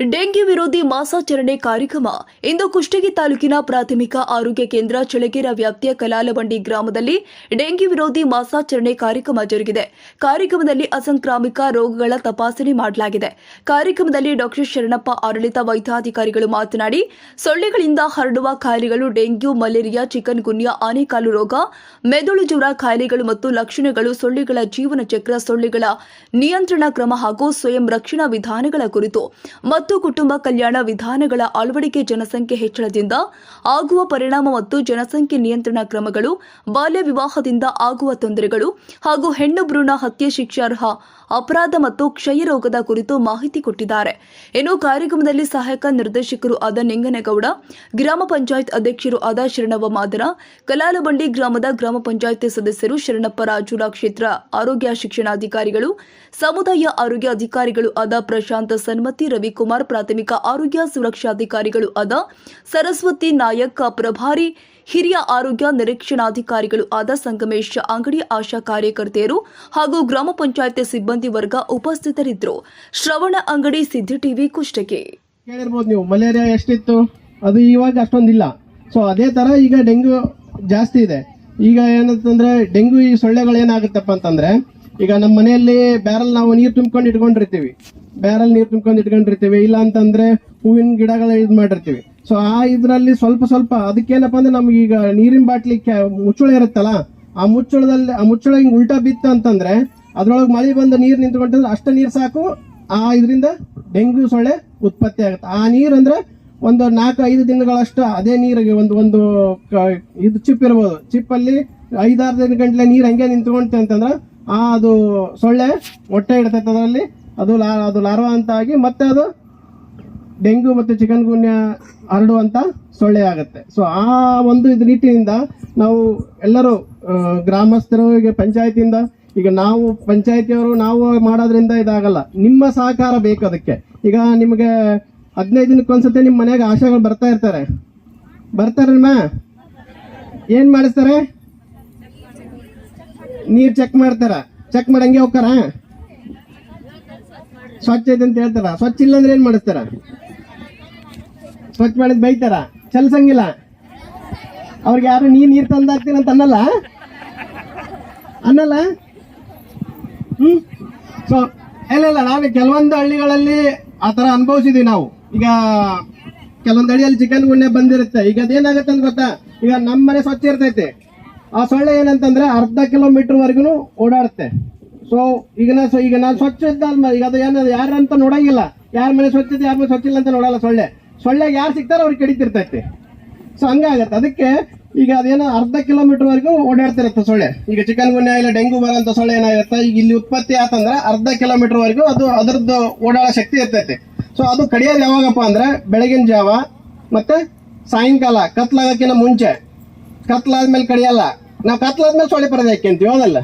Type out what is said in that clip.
Dengue ವಿರೋಧಿ ಮಾಸಾಚರಣೆ ಕಾರ್ಯಕ್ರಮ. ಇಂದು ಕುಷ್ಟಗಿ ತಾಲೂಕಿನ ಪ್ರಾಥಮಿಕ ಆರೋಗ್ಯ ಕೇಂದ್ರ ಚಳಗೇರ ವ್ಯಾಪ್ತಿಯ ಕಲಾಲಬಂಡಿ ಗ್ರಾಮದಲ್ಲಿ ಡೆಂಗಿ ವಿರೋಧಿ ಮಾಸಾಚರಣೆ ಕಾರ್ಯಕ್ರಮ ಜರುಗಿದೆ. ಕಾರ್ಯಕ್ರಮದಲ್ಲಿ ಅಸಂಕ್ರಾಮಿಕ ರೋಗಗಳ ತಪಾಸಣೆ ಮಾಡಲಾಗಿದೆ. ಕಾರ್ಯಕ್ರಮದಲ್ಲಿ ಡಾಕ್ಟರ್ ಶರಣಪ್ಪ ಆಡಳಿತ ವೈದ್ಯಾಧಿಕಾರಿಗಳು ಮಾತನಾಡಿ, ಸೊಳ್ಳೆಗಳಿಂದ ಹರಡುವ ಕಾಯಿಲೆಗಳು ಡೆಂಗ್ಯೂ, ಮಲೇರಿಯಾ, ಚಿಕನ್ ಗುನ್ಯಾ, ಆನೆಕಾಲು ರೋಗ, ಮೆದುಳು ಜ್ವರ ಕಾಯಿಲೆಗಳು ಮತ್ತು ಲಕ್ಷಣಗಳು ಸೊಳ್ಳೆಗಳ ಜೀವನ ಚಕ್ರ ಸೊಳ್ಳೆಗಳ ನಿಯಂತ್ರಣ ಕ್ರಮ ಹಾಗೂ ಸ್ವಯಂ ರಕ್ಷಣಾ ವಿಧಾನಗಳ ಕುರಿತು. ಕುಟುಂಬ ಕಲ್ಯಾಣ ವಿಧಾನಗಳ ಅಳವಡಿಕೆ ಜನಸಂಖ್ಯೆ ಹೆಚ್ಚಳದಿಂದ ಆಗುವ ಪರಿಣಾಮ ಮತ್ತು ಜನಸಂಖ್ಯೆ ನಿಯಂತ್ರಣ ಕ್ರಮಗಳು, ಬಾಲ್ಯ ವಿವಾಹದಿಂದ ಆಗುವ ತೊಂದರೆಗಳು ಹಾಗೂ ಹೆಣ್ಣು ಭ್ರೂಣ ಹತ್ಯೆ ಶಿಕ್ಷಾರ್ಹ, ಅಪರಾಧ ಮತ್ತು ಕ್ಷಯ ರೋಗದ ಕುರಿತು ಮಾಹಿತಿ ಕೊಟ್ಟಿದ್ದಾರೆ. ಇನ್ನು ಕಾರ್ಯಕ್ರಮದಲ್ಲಿ ಸಹಾಯಕ ನಿರ್ದೇಶಕರು ಆದ ನಿಂಗನಗೌಡ, ಗ್ರಾಮ ಪಂಚಾಯತ್ ಅಧ್ಯಕ್ಷರು ಆದ ಶರಣವ ಮಾದರ, ಕಲಾಲಬಂಡಿ ಗ್ರಾಮದ ಗ್ರಾಮ ಪಂಚಾಯತ್ ಸದಸ್ಯರು ಶರಣಪ್ಪ ರಾಜುಲ ಕ್ಷೇತ್ರ ಆರೋಗ್ಯ ಶಿಕ್ಷಣಾಧಿಕಾರಿಗಳು, ಸಮುದಾಯ ಆರೋಗ್ಯ ಅಧಿಕಾರಿಗಳು ಆದ ಪ್ರಶಾಂತ ಸನ್ಮತಿ ರವಿಕುಮಾರ್ ಪ್ರಾಥಮಿಕ ಆರೋಗ್ಯ ಸುರಕ್ಷಾಧಿಕಾರಿಗಳು ಆದ ಸರಸ್ವತಿ ನಾಯಕ್ ಪ್ರಭಾರಿ, ಹಿರಿಯ ಆರೋಗ್ಯ ನಿರೀಕ್ಷಣಾಧಿಕಾರಿಗಳು ಆದ ಸಂಗಮೇಶ್ ಅಂಗಡಿ ಆಶಾ ಕಾರ್ಯಕರ್ತೆಯರು ಹಾಗೂ ಗ್ರಾಮ ಪಂಚಾಯತ್ ಸಿಬ್ಬಂದಿ ವರ್ಗ ಉಪಸ್ಥಿತರಿದ್ದರು. ಶ್ರವಣ ಅಂಗಡಿ ಸಿದ್ಧಿ ಟಿವಿ ಕುಷ್ಟಗಿ. ನೀವು, ಮಲೇರಿಯಾ ಎಷ್ಟಿತ್ತು? ಅದು ಇವಾಗ ಅಷ್ಟೊಂದಿಲ್ಲ. ಸೊ ಅದೇ ತರ ಈಗ ಡೆಂಗ್ಯೂ ಜಾಸ್ತಿ ಇದೆ. ಈಗ ಏನಂತಂದ್ರೆ ಡೆಂಗ್ಯೂ ಈ ಸೊಳ್ಳೆಗಳು ಏನಾಗುತ್ತಪ್ಪ ಅಂತಂದ್ರೆ ಈಗ ನಮ್ಮ ಮನೆಯಲ್ಲಿ ಬ್ಯಾರಲ್ ನಾವು ನೀರು ತುಂಬ್ಕೊಂಡು ಇಟ್ಕೊಂಡಿರ್ತೀವಿ. ಬ್ಯಾರಲ್ ನೀರು ತುಂಬ್ಕೊಂಡು ಇಟ್ಕೊಂಡಿರ್ತೀವಿ. ಇಲ್ಲ ಅಂತಂದ್ರೆ ಹೂವಿನ ಗಿಡಗಳ ಇದು ಮಾಡಿರ್ತೀವಿ. ಸೊ ಆ ಇದರಲ್ಲಿ ಸ್ವಲ್ಪ ಸ್ವಲ್ಪ ಅದಕ್ಕೇನಪ್ಪ ಅಂದ್ರೆ ನಮ್ಗೆ ಈಗ ನೀರಿನ ಬಾಟ್ಲಿ ಮುಚ್ಚಳ ಇರುತ್ತಲ್ಲ, ಆ ಮುಚ್ಚಳದಲ್ಲಿ, ಆ ಮುಚ್ಚಳ ಹಿಂಗೆ ಉಲ್ಟಾ ಬಿತ್ತ ಅಂತಂದ್ರೆ ಅದ್ರೊಳಗೆ ಮಳೆ ಬಂದು ನೀರು ನಿಂತ್ಕೊಂಡ್ರೆ ಅಷ್ಟ ನೀರು ಸಾಕು. ಆ ಇದರಿಂದ ಡೆಂಗ್ಯೂ ಸೊಳ್ಳೆ ಉತ್ಪತ್ತಿ ಆಗುತ್ತೆ. ಆ ನೀರು ಅಂದ್ರೆ ಒಂದು ನಾಲ್ಕು ಐದು ದಿನಗಳಷ್ಟು ಅದೇ ನೀರಿಗೆ ಒಂದು ಒಂದು ಇದು ಚಿಪ್ ಇರ್ಬೋದು. ಚಿಪ್ ಅಲ್ಲಿ ಐದಾರು ದಿನ ಗಂಟ್ಲೆ ನೀರು ಹಂಗೆ ನಿಂತ್ಕೊಂತ ಅಂತಂದ್ರೆ ಆ, ಅದು ಸೊಳ್ಳೆ ಹೊಟ್ಟೆ ಇಡ್ತೈತೆ ಅದರಲ್ಲಿ ಅದು ಲಾ, ಅದು ಲಾರ್ವಾ ಅಂತ ಆಗಿ ಮತ್ತೆ ಅದು ಡೆಂಗ್ಯೂ ಮತ್ತು ಚಿಕನ್ ಗುನ್ಯ ಹರಡುವಂಥ ಸೊಳ್ಳೆ ಆಗುತ್ತೆ. ಸೊ ಆ ಒಂದು ಇದು ರೀತಿಯಿಂದ ನಾವು ಎಲ್ಲರೂ ಗ್ರಾಮಸ್ಥರು, ಈಗ ಪಂಚಾಯತಿಯಿಂದ, ಈಗ ನಾವು ಪಂಚಾಯತಿಯವರು, ನಾವು ಮಾಡೋದ್ರಿಂದ ಇದಾಗಲ್ಲ. ನಿಮ್ಮ ಸಹಕಾರ ಬೇಕು ಅದಕ್ಕೆ. ಈಗ ನಿಮಗೆ ಹದಿನೈದು ದಿನಕ್ಕೊಂದ್ಸತಿ ನಿಮ್ಮ ಮನೆಗೆ ಆಶಾಗಳು ಬರ್ತಾ ಇರ್ತಾರೆ. ಬರ್ತಾರಮ್ಮ ಏನು ಮಾಡಿಸ್ತಾರೆ? ನೀರ್ ಚೆಕ್ ಮಾಡ್ತಾರ. ಚೆಕ್ ಮಾಡಂಗೆ ಹೋಗ್ತಾರ. ಸ್ವಚ್ಛ ಐತೆ ಅಂತ ಹೇಳ್ತಾರ. ಸ್ವಚ್ಛ ಇಲ್ಲ ಅಂದ್ರೆ ಏನ್ ಮಾಡಿಸ್ತಾರ? ಸ್ವಚ್ಛ ಮಾಡಿದ್ ಬೈತಾರ. ಚಲ್ಸಂಗಿಲ್ಲ. ಅವ್ರಿಗೆ ಯಾರು ನೀರ್ ನೀರ್ ತಂದಾಕ್ತೀನಿ ಅಂತ ಅನ್ನಲ್ಲ? ಅನ್ನಲ್ಲ? ಹ್ಮ್? ಸೊ ಇಲ್ಲ ಇಲ್ಲ, ನಾವು ಕೆಲವೊಂದು ಹಳ್ಳಿಗಳಲ್ಲಿ ಆ ಥರ ಅನುಭವಿಸಿದೀವಿ ನಾವು. ಈಗ ಕೆಲವೊಂದು ಹಳ್ಳಿಯಲ್ಲಿ ಚಿಕನ್ ಗುಂಡೆ ಬಂದಿರುತ್ತೆ. ಈಗ ಅದೇನಾಗತ್ತೆ ಅಂತ ಗೊತ್ತಾ? ಈಗ ನಮ್ಮ ಮನೆ ಸ್ವಚ್ಛ ಇರ್ತೈತೆ. ಆ ಸೊಳ್ಳೆ ಏನಂತಂದ್ರೆ ಅರ್ಧ ಕಿಲೋಮೀಟರ್ ವರೆಗೂ ಓಡಾಡುತ್ತೆ. ಸೊ ಈಗ ನಾ ಈಗ ನಾನು ಸ್ವಚ್ಛ ಇದ್ದ ಈಗ ಅದು ಏನು ಯಾರಂತ ನೋಡಂಗಿಲ್ಲ. ಯಾರ ಮನೆ ಸ್ವಚ್ಛ ಇದೆ ಯಾರ ಮೇಲೆ ಸ್ವಚ್ಛ ಇಲ್ಲ ಅಂತ ನೋಡಲ್ಲ ಸೊಳ್ಳೆ. ಸೊಳ್ಳೆಗೆ ಯಾರು ಸಿಗ್ತಾರೆ ಅವ್ರಿಗೆ ಕಡಿತಿರ್ತೈತೆ. ಸೊ ಹಂಗಾಗತ್ತೆ. ಅದಕ್ಕೆ ಈಗ ಅದೇನೋ ಅರ್ಧ ಕಿಲೋಮೀಟರ್ ವರೆಗೂ ಓಡಾಡ್ತಿರತ್ತೆ ಸೊಳ್ಳೆ. ಈಗ ಚಿಕನ್ ಗುನ್ಯಾ ಇಲ್ಲ, ಡೆಂಗು ಬರೋಂಥ ಸೊಳ್ಳೆ ಏನಾಗಿರುತ್ತೆ ಈಗ ಇಲ್ಲಿ ಉತ್ಪತ್ತಿ ಆತಂದ್ರೆ ಅರ್ಧ ಕಿಲೋಮೀಟರ್ ವರೆಗೂ ಅದು ಅದರದ್ದು ಓಡಾಡೋ ಶಕ್ತಿ ಇರ್ತೈತೆ. ಸೊ ಅದು ಕಡಿಯೋದು ಯಾವಾಗಪ್ಪ ಅಂದ್ರೆ ಬೆಳಗಿನ ಜಾವ ಮತ್ತೆ ಸಾಯಂಕಾಲ, ಕತ್ಲಾಗಕ್ಕಿಂತ ಮುಂಚೆ. ಕತ್ಲಾದ್ಮೇಲೆ ಕಡಿಯಲ್ಲ. ನಾವು ಕತ್ಲಾದ್ಮೇಲೆ ಸೊಳ್ಳೆ ಪರದೆ ಹಾಕ್ಯಂತೀವಿ ಹೌದಲ್ಲ